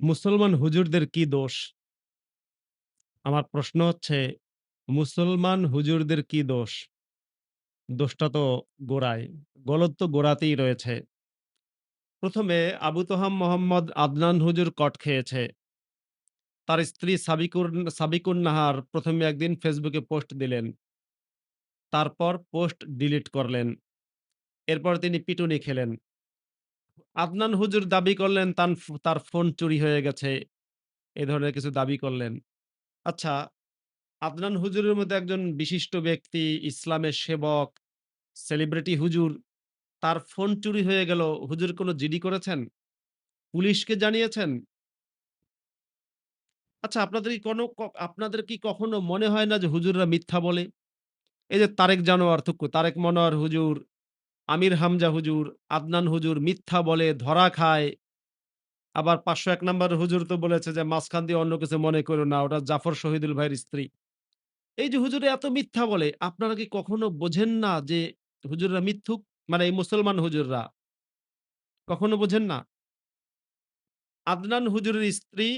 মুসলমান হুজুরদের কি দোষ? আমার প্রশ্ন হচ্ছে, মুসলমান হুজুরদের কি দোষ? দোষটা তো গোড়ায়। গলদ তো গোড়াতেই রয়েছে। ১ম এ আবু তোহাম মোহাম্মদ আদনান হুজুর কট খেয়েছে। তার স্ত্রী সাবিকুর সাবিকুন নাহার প্রথমে একদিন ফেসবুকে পোস্ট দিলেন। তারপর পোস্ট ডিলিট করলেন। এরপর তিনি পিটুনি খেলেন। আদনান হুজুর দাবি করলেন ফ তার ফোন চুরি হয়ে গেছে। এ ধরনের কিছু দাবি করলেন। আচ্ছা, আদনান হুজুরের মতো একজন বিশিষ্ট ব্যক্তি, ইসলামের সেবক, সেলিব্রিটি হুজুর, তার ফোন চুরি হয়ে গেল। হুজুর কোনো জিডি করেছেন? পুলিশকে জানিয়েছেন? আচ্ছা আপনাদের কি কোনো আপনাদের কি কখনো মনে হয় না যে হুজুররা মিথ্যা বলে? এই যে তারেক জানোয়ার থুকু, তারেক মনোয়ার হুজুর, আমির হামজা হুজুর, আদনান হুজুর মিথ্যা বলে, ধরা খায়। আবার পাঁচশো এক নম্বর হুজুর তো বলেছে যে, "মাঝখান দিয়ে অন্য কিছু মনে করো না, ওটা জাফর শহীদুল ভাইয়ের স্ত্রী।" এই যে হুজুরে এত মিথ্যা বলে, আপনারা কি কখনো বোঝেন না যে হুজুররা মিথ্যুক? মানে এই মুসলমান হুজুররা। কখনো বোঝেন না? আদনান হুজুরের স্ত্রী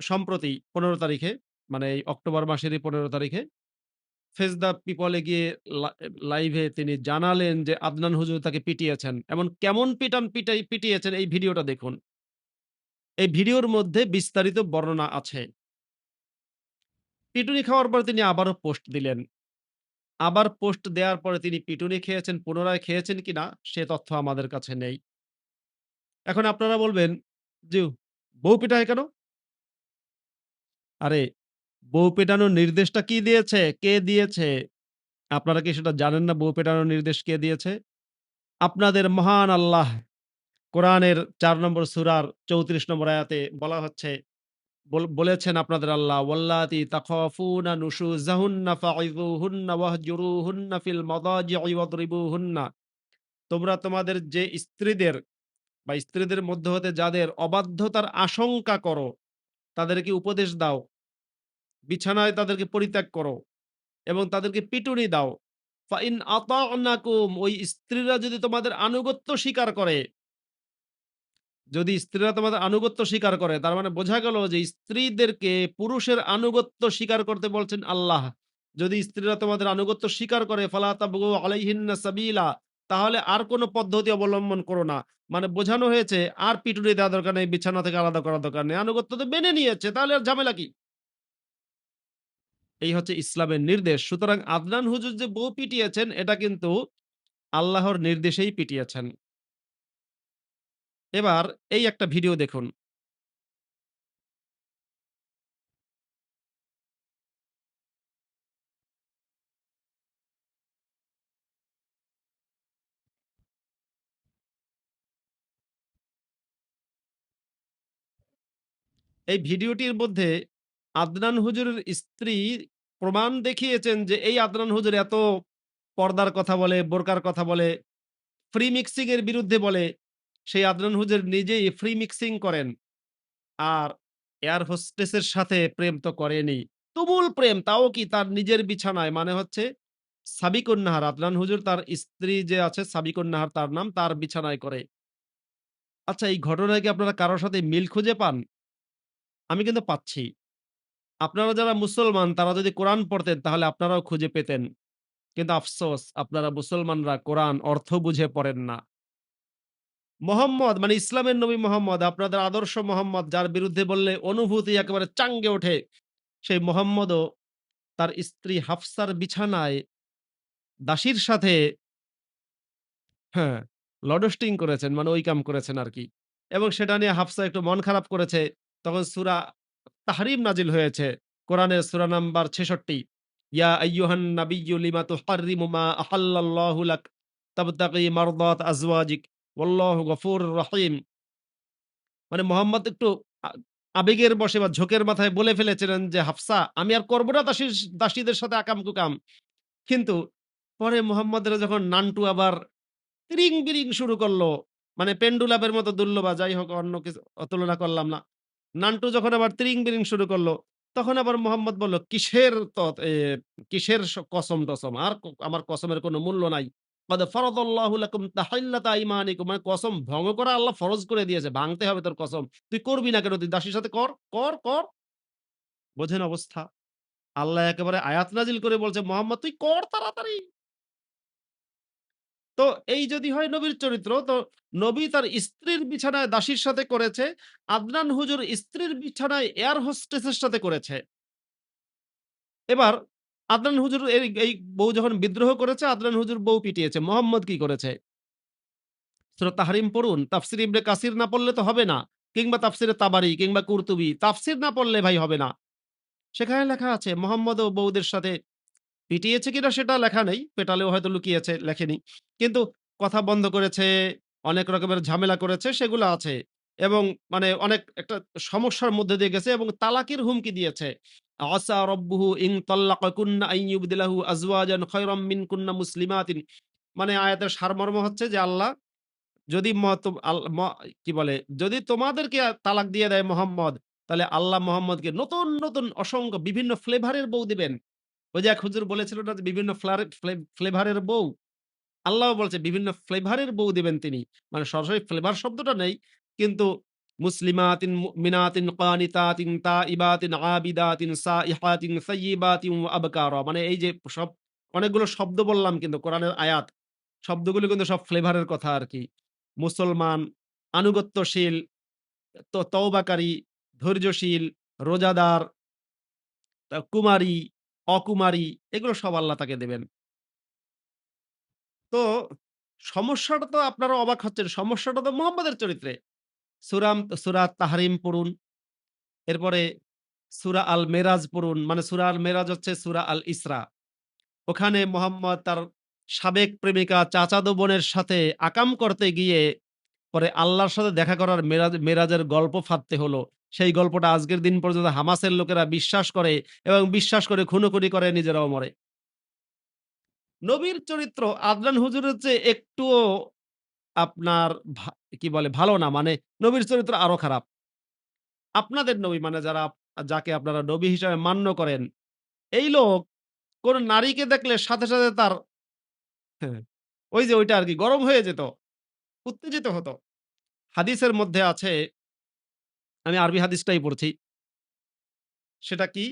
সম্প্রতি ১৫ তারিখে, মানে এই অক্টোবর মাসেরই ১৫ তারিখে ফেস দ্য পিপল গিয়ে লাইভে তিনি জানালেন যে আদনান হুজুর তাকে পিটিয়েছেন। এমন কেমন পিটান পিটাই পিটিয়েছেন এই ভিডিওটা দেখুন। এই ভিডিওর মধ্যে বিস্তারিত বর্ণনা আছে। পিটুনি খাওয়ার পর তিনি আবারও পোস্ট দিলেন। আবার পোস্ট দেওয়ার পরে তিনি পিটুনি খেয়েছেন, পুনরায় খেয়েছেন কিনা সে তথ্য আমাদের কাছে নেই। এখন আপনারা বলবেন যে, "বউ পিটায় কেন?" আরে বউ পেটানোর নির্দেশটা কি দিয়েছে? কে দিয়েছে? আপনারা কি সেটা জানেন না বউ পেটানোর নির্দেশ কে দিয়েছে? আপনাদের মহান আল্লাহ কোরআনের চার নম্বর সুরার চৌত্রিশ নম্বর আয়াতে বলা হচ্ছে বলেছেন আপনাদের আল্লাহ, "ওয়াল্লাতী তাখাফুনা নুশুযাহুন্না ফাইযুহুন্না ওয়াহজুরুহুন্না ফিল মাদাজি'i ওয়াদরিবুহুন্না" তোমরা তোমাদের যে স্ত্রীদের বা স্ত্রীদের মধ্য হতে যাদের অবাধ্যতার আশঙ্কা করো, তাদেরকে উপদেশ দাও। বিছানায় তাদেরকে পরিত্যাগ করো এবং তাদেরকে পিটুনি দাও। ফাইন আতা'নাকুম ওই স্ত্রীরা যদি তোমাদের আনুগত্য স্বীকার করে যদি স্ত্রীরা তোমাদের আনুগত্য স্বীকার করে, তার মানে বোঝা গেল যে স্ত্রীদেরকে পুরুষের আনুগত্য স্বীকার করতে বলছেন আল্লাহ। যদি স্ত্রীরা তোমাদের আনুগত্য স্বীকার করে ফালা তাবগু আলাইহিন্না সাবিলা তাহলে আর কোন পদ্ধতি অবলম্বন করো না। মানে বোঝানো হয়েছে আর পিটুনি দেওয়া দরকার নেই, বিছানা থেকে আলাদা করার দরকার নেই। আনুগত্য তো মেনে নিয়েছে তাহলে আর ঝামেলা কি? এই হচ্ছে ইসলামের নির্দেশ। সুতরাং আদনান হুজুর যে বউ পিটিয়েছেন, এটা কিন্তু আল্লাহর নির্দেশেই পিটিয়েছেন। এবার এই একটা ভিডিও দেখুন। এই ভিডিওটির মধ্যে আদনান হুজুরের স্ত্রী প্রমাণ দেখিয়েছেন যে এই আদনান হুজুর এত পর্দার কথা বলে, বোরকার কথা বলে, ফ্রি মিক্সিং এর বিরুদ্ধে বলে, সেই আদনান হুজুর নিজেই ফ্রি মিক্সিং করেন। আর এয়ার হোস্টেসের সাথে প্রেম তো করেনি। তুমুল প্রেম তাও কি তার নিজের বিছানায় মানে হচ্ছে সাবিকুন নাহার আদনান হুজুর তার স্ত্রী যে আছে সাবিকুন নাহার তার নাম তার বিছানায় করে। আচ্ছা এই ঘটনায় কি আপনারা কারোর সাথে মিল খুঁজে পান? আমি কিন্তু পাচ্ছি। আপনারা যারা মুসলমান তারা যদি কোরআন পড়তেন তাহলে আপনারাও খুঁজে পেতেন। কিন্তু আফসোস আপনারা মুসলমানরা কোরআন অর্থ বুঝে পড়েন না। মোহাম্মদ মানে ইসলামের নবী মোহাম্মদ আপনাদের আদর্শ মোহাম্মদ যার বিরুদ্ধে বললে অনুভূতি একেবারে চাঙ্গে ওঠে। সেই মোহাম্মদও তার স্ত্রী হাফসার বিছানায় দাসীর সাথে হ্যাঁ, লডস্টিং করেছেন মানে ওই কাম করেছেন আর কি এবং সেটা নিয়ে হাফসা একটু মন খারাপ করেছে। তখন সূরা তাহরিম নাজিল হয়েছে। কোরআনের সূরা নাম্বার ৬৬ ইয়া আইয়ুহান নাবিয়্যু লিমা তুহাররিমু মা আহাল্লাল্লাহু লাক মারদাত আজওয়াজিক ওয়াল্লাহু গফুরুর রহিম। মানে মোহাম্মদ একটু আবেগের বশে বা ঝোঁকের মাথায় বলে ফেলেছিলেন যে, "হাফসা আমি আর করব না দাসীর দাসীদের সাথে আকাম-কুকাম।" কিন্তু পরে মোহাম্মদের যখন নান্টু আবার তিরিং-বিরিং শুরু করল, মানে পেন্ডুলামের মতো দুলল বা যাই হোক অন্য কিছু তুলনা করলাম না। নান্টু যখন আবার তিরিং-বিরিং শুরু করল, তখন আবার মোহাম্মদ বলল, "কিসের কিসের কসম-টসম? আর আমার কসমের কোনো মূল্য নাই।" মানে কসম ভঙ্গ করা আল্লাহ ফরজ করে দিয়েছে। ভাঙতে হবে তোর কসম। তুই করবি না কেন? তুই দাসীর সাথে কর, কর, কর। বোঝেন অবস্থা? আল্লাহ একেবারে আয়াত নাজিল করে বলছে, "মোহাম্মদ তুই কর তাড়াতাড়ি।" তো এই যদি হয় নবীর চরিত্র, তো নবী তার স্ত্রীর বিছানায় দাসীর সাথে করেছে। আদনান হুজুর স্ত্রীর বিছানায় এয়ার হোস্টেসের সাথে করেছে। এবার আদনান হুজুর এই বউ যখন বিদ্রোহ করেছে, আদনান হুজুর বউ পিটিয়েছে। মোহাম্মদ কি করেছে? তাহরিম পড়ুন। তাফসির ইবনে কাসির না পড়লে তো হবে না। কিংবা তাফসিরে তাবারি কিংবা কুরতুবী। তাফসির না পড়লে ভাই হবে না। সেখানে লেখা আছে মোহাম্মদ ও বউদের সাথে পিটিয়েছে কিনা সেটা লেখা নেই। পেটালেও হয়তো লুকিয়েছে, লেখেনি। কিন্তু কথা বন্ধ করেছে, অনেক রকমের ঝামেলা করেছে সেগুলো আছে। এবং মানে অনেক একটা সমস্যার মধ্যে দিয়ে গেছে এবং তালাকের হুমকি দিয়েছে। আসা রব্বুহু ইন তাল্লাকাকুন্না আন ইউবদিলাহু আজওয়াজান খায়রাম মিনকুন্না মুসলিমাতিন। মানে আয়াতের সারমর্ম হচ্ছে যে আল্লাহ যদি কি বলে? যদি তোমাদেরকে তালাক দিয়ে দেয় মোহাম্মদ, তাহলে আল্লাহ মোহাম্মদকে নতুন, নতুন অসংখ্য বিভিন্ন ফ্লেভারের বউ দিবেন। ওই যে এক বলেছিল না বিভিন্ন ফ্লেভারের বউ। আল্লাহ বলছে বিভিন্ন ফ্লেভারের বউ দিবেন তিনি। মানে সরাসরি ফ্লেভার শব্দটা নেই। কিন্তু মুসলিমাতিন মুমিনাতিন কানিতাতিন তাইবাতিন আবিদাতিন সাইহাতিন সাইয়্যিবাতিন ওয়া আবকারা। মানে এই যে সব অনেকগুলো শব্দ বললাম কিন্তু কোরআনের আয়াত। শব্দগুলো কিন্তু সব ফ্লেভারের কথা আরকি। মুসলমান, আনুগত্যশীল, তওবাকারী, ধৈর্যশীল, রোজাদার, কুমারী, অকুমারী, এগুলো সব আল্লাহ তাকে দেবেন। তো সমস্যাটা তো আপনারা অবাক হচ্ছেন। সমস্যাটা তো মোহাম্মদের চরিত্রে। সুরাম, সূরা তাহরিম পড়ুন। এরপরে সুরা আল মেরাজ পড়ুন। মানে সূরা আল মেরাজ হচ্ছে সুরা আল ইসরা। ওখানে মোহাম্মদ তার সাবেক প্রেমিকা চাচাতো বোনের সাথে আকাম করতে গিয়ে পরে আল্লাহর সাথে দেখা করার মেরাজ মেরাজের গল্প ফাঁদতে হলো। সেই গল্পটা আজকের দিন পর্যন্ত হামাসের লোকেরা বিশ্বাস করে এবং বিশ্বাস করে খুনোখুনি করে নিজেরাও মরে। নবীর চরিত্র আদনান হুজুরের চেয়ে একটুও আপনার কি বলে ভালো না। মানে নবীর চরিত্র আরও খারাপ। আপনাদের নবী মানে যারা যাকে আপনারা নবী হিসাবে মান্য করেন, এই লোক কোন নারীকে দেখলে সাথে, সাথে তার হ্যাঁ, ওই যে ওইটা আর কি গরম হয়ে যেত। উত্তেজিত হতো। হাদিসের মধ্যে আছে আমি আরবি হাদিসটাই পড়ছি। সেটা কি?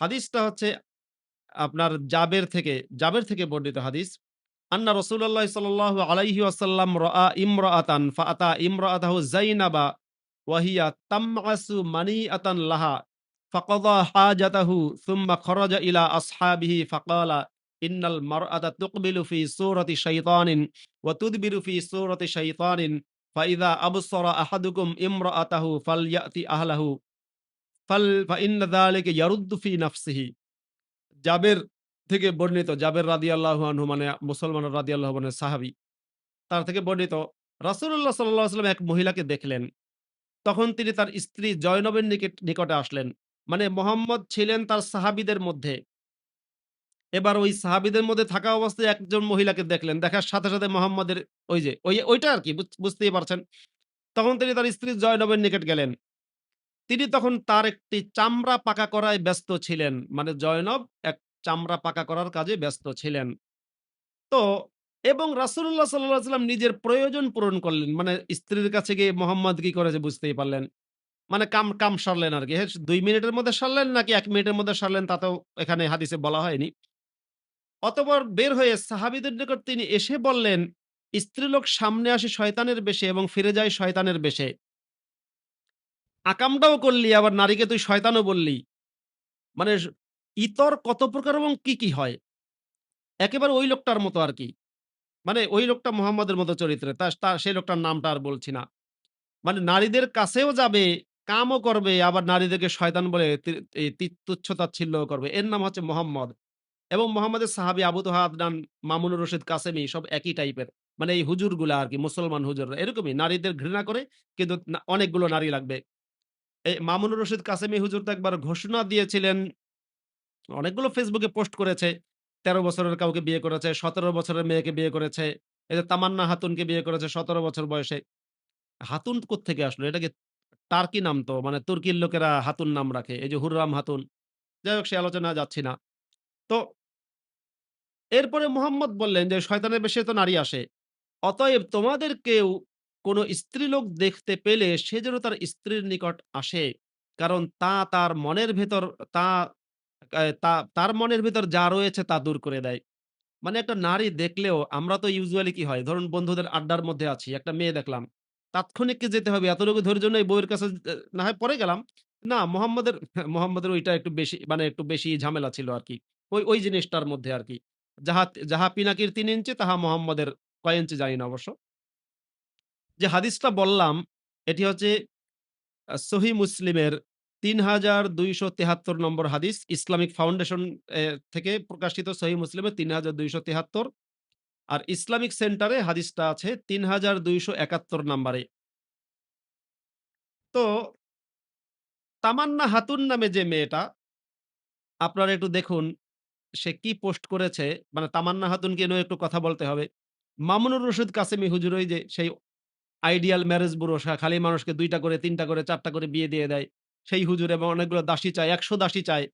হাদিসটা হচ্ছে আপনার জাবের থেকে, জাবের থেকে বর্ণিত হাদিস। আন্না রাসূলুল্লাহ সাল্লাল্লাহু আলাইহি ওয়াসাল্লাম রাআ ইমরাআতান ফাআতা ইমরাআতাহু যায়নাবা ওয়া হিয়া তামআসু মানিআতান লাহা ফাকাদা হাজাতাহু সুম্মা খরাজা ইলা আসহাবিহি ফাকালা ইন্নাল মারআতা তুকবিলু ফি সূরাতি শাইতানিন ওয়া তুদবিরু ফি সূরাতি শাইতানিন আবসারা আহাদুকুম ইমরাআতাহু ফালইয়াতি আহলাহু ফাল, ফাইন্না যালিকা ইয়ারুদ্দু ফি নাফসিহি। জাবের থেকে বর্ণিত, জাবের রাদিয়াল্লাহু আনহু মানে মুসলমান রাদিয়াল্লাহু মানে সাহাবী। তার থেকে বর্ণিত, রাসূলুল্লাহ সাল্লাল্লাহু আলাইহি এক মহিলাকে দেখলেন। তখন তিনি তার স্ত্রী জয়নবের নিকটে আসলেন। মানে মোহাম্মদ ছিলেন তার সাহাবিদের মধ্যে। এবার ওই সাহাবীদের মধ্যে থাকা অবস্থায় একজন মহিলাকে দেখলেন। দেখার সাথে, সাথে মোহাম্মদের ওই যে ওই ওইটা আরকি বুঝ বুঝতেই পারছেন। তখন তিনি তার স্ত্রী জয়নবের নিকট গেলেন। তিনি তখন তার একটি চামড়া পাকা করায় ব্যস্ত ছিলেন। মানে জয়নব এক চামড়া পাকা করার কাজে ব্যস্ত ছিলেন। তো এবং রাসূলুল্লাহ সাল্লাল্লাহু আলাইহি ওয়াসাল্লাম নিজের প্রয়োজন পূরণ করলেন। মানে স্ত্রীর কাছে গিয়ে মোহাম্মদ কি করেছে বুঝতেই পারলেন। মানে কাম কাম সারলেন আর কি হ্যাঁ, দুই মিনিটের মধ্যে সারলেন নাকি এক মিনিটের মধ্যে সারলেন তাতেও এখানে হাদিসে বলা হয়নি। অতঃপর বের হয়ে সাহাবীদের নিকট তিনি এসে বললেন, "স্ত্রীলোক সামনে আসে শয়তানের বেশে এবং ফিরে যায় শয়তানের বেশে।" আকামটাও করলি আবার নারীকে তুই শয়তানও বললি। মানে ইতর কত প্রকার এবং কি, কি হয়? একেবারে ওই লোকটার মতো আর কি মানে ওই লোকটা মোহাম্মদের মতো চরিত্রে। তা সেই লোকটার নামটা আর বলছি না। মানে নারীদের কাছেও যাবে, কামও করবে, আবার নারীদেরকে শয়তান বলে তি তুচ্ছ-তাচ্ছিল্যও করবে। এর নাম হচ্ছে মোহাম্মদ। এবং মোহাম্মদের সাহাবী আবু আদনান, মামুনুর রশিদ কাসেমি সব একই টাইপের। মানে এই হুজুরগুলা আরকি মুসলমান হুজুররা এরকমই নারীদের ঘৃণা করে কিন্তু অনেকগুলো নারী লাগবে। এই মামুনুর রশিদ কাসেমি হুজুর তো একবার ঘোষণা দিয়েছিলেন, অনেকগুলো ফেসবুকে পোস্ট করেছে। ১৩ বছরের কাউকে বিয়ে করেছে, ১৭ বছরের মেয়েকে বিয়ে করেছে। এই যে তামান্না হাতুনকে বিয়ে করেছে ১৭ বছর বয়সে। হাতুন কোত্থেকে আসলো? এটা কি টার্কি নাম তো। মানে তুর্কির লোকেরা হাতুন নাম রাখে। এই যে হুররাম হাতুন। যাই হোক সে আলোচনা যাচ্ছি না। তো এরপরে মুহাম্মদ বললেন যে, "শয়তানের বেশে তো নারী আসে। অতএব তোমাদের কেউ কোন স্ত্রীলোক দেখতে পেলে সে যেন তার স্ত্রীর নিকট আসে। কারণ তা তার মনের ভেতর তা তার মনের ভেতর যা রয়েছে তা দূর করে দেয়।" মানে একটা নারী দেখলেও আমরা তো ইউজুয়ালি কি হয়? ধরুন বন্ধুদের আড্ডার মধ্যে আছি, একটা মেয়ে দেখলাম। তাৎক্ষণিক কি যেতে হবে? এতটুকু ধৈর্য নেই বউয়ের কাছে না হয় পরে গেলাম। না মোহাম্মদের মোহাম্মদের ওইটা একটু বেশি মানে একটু বেশি ঝামেলা ছিল আরকি। ওই, ওই জিনিসটার মধ্যে আর কি যাহা যাহা পিনাকির তিন ইঞ্চি তাহা মোহাম্মদের কয় ইঞ্চি জানি না অবশ্য। যে হাদিসটা বললাম এটি হচ্ছে সহি মুসলিমের তিন হাজার দুইশো তেহাত্তর নম্বর হাদিস। ইসলামিক ফাউন্ডেশন থেকে প্রকাশিত সহিহ মুসলিমের ৩২৭৩ আর ইসলামিক সেন্টারে হাদিসটা আছে ৩২৭১ নাম্বারে। তো তামান্না হাতুন নামে যে মেয়েটা আপনারা একটু দেখুন সে কি পোস্ট করেছে। মানে তামান্না হাতুনকে নিয়েও একটু কথা বলতে হবে। মামুনুর রশিদ কাসেমি হুজুর ওই যে সেই আইডিয়াল ম্যারেজ ব্যুরো খালি মানুষকে ২ টা করে ৩ টা করে ৪ টা করে বিয়ে দিয়ে দেয়। সেই হুজুর এবং অনেকগুলো দাসী চায়, ১০০ দাসী চায়।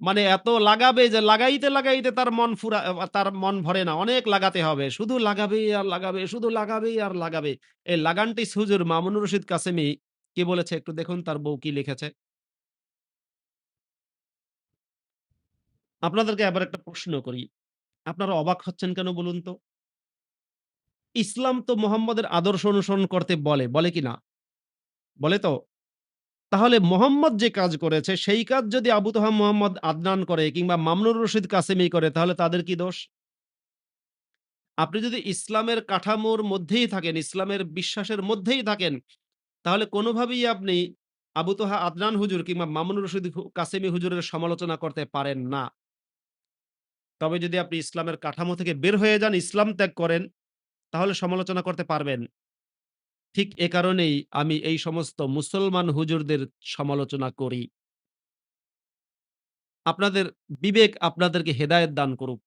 মানে এত লাগাবে যে লাগাইতে, লাগাইতে তার মন ফুরা তার মন ভরে না। অনেক লাগাতে হবে। শুধু লাগাবেই আর লাগাবে, শুধু লাগাবেই আর লাগাবে। এই লাগানটি হুজুর মামুনুর রশিদ কাসেমি কি বলেছে একটু দেখুন তার বউ কি লিখেছে? আপনাদেরকে এবার একটা প্রশ্ন করি। আপনারা অবাক হচ্ছেন কেন বলুন তো? ইসলাম তো মোহাম্মদের আদর্শ অনুসরণ করতে বলে, বলে কি না? বলে তো? তাহলে মোহাম্মদ যে কাজ করেছে সেই কাজ যদি আবু তোহা মোহাম্মদ আদনান করে কিংবা মামুনুর রশিদ কাসেমি করে তাহলে তাদের কি দোষ? আপনি যদি ইসলামের কাঠামোর মধ্যেই থাকেন, ইসলামের বিশ্বাসের মধ্যেই থাকেন, তাহলে কোনোভাবেই আপনি আবু তোহা আদনান হুজুর কিংবা মামুনুর রশিদ কাসেমি হুজুরের সমালোচনা করতে পারেন না। তবে যদি আপনি ইসলামের কাঠামো থেকে বের হয়ে যান, ইসলাম ত্যাগ করেন, তাহলে সমালোচনা করতে পারবেন। ঠিক এ কারণেই আমি এই সমস্ত মুসলমান হুজুরদের সমালোচনা করি। আপনাদের বিবেক আপনাদেরকে হেদায়েত দান করুক।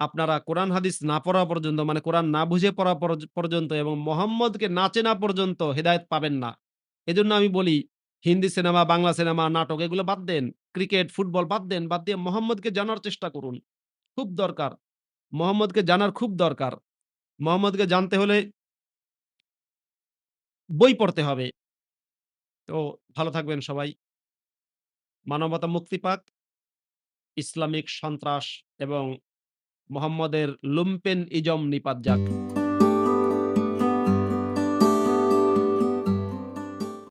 আপনারা কোরআন হাদিস না পড়া পর্যন্ত মানে কোরআন না বুঝে পড়া পর্যন্ত এবং মোহাম্মদকে না চেনা পর্যন্ত হেদায়েত পাবেন না। এজন্য আমি বলি হিন্দি সিনেমা, বাংলা সিনেমা, নাটক এগুলো বাদ দেন। ক্রিকেট, ফুটবল বাদ দেন। বাদ দিয়ে মোহাম্মদকে জানার চেষ্টা করুন। খুব দরকার। মোহাম্মদকে জানার খুব দরকার। মোহাম্মদকে জানতে হলে বই পড়তে হবে। তো ভালো থাকবেন সবাই। মানবতা মুক্তি পাক। ইসলামিক সন্ত্রাস এবং মোহাম্মদের লুম্পেন ইজম নিপাত যাক।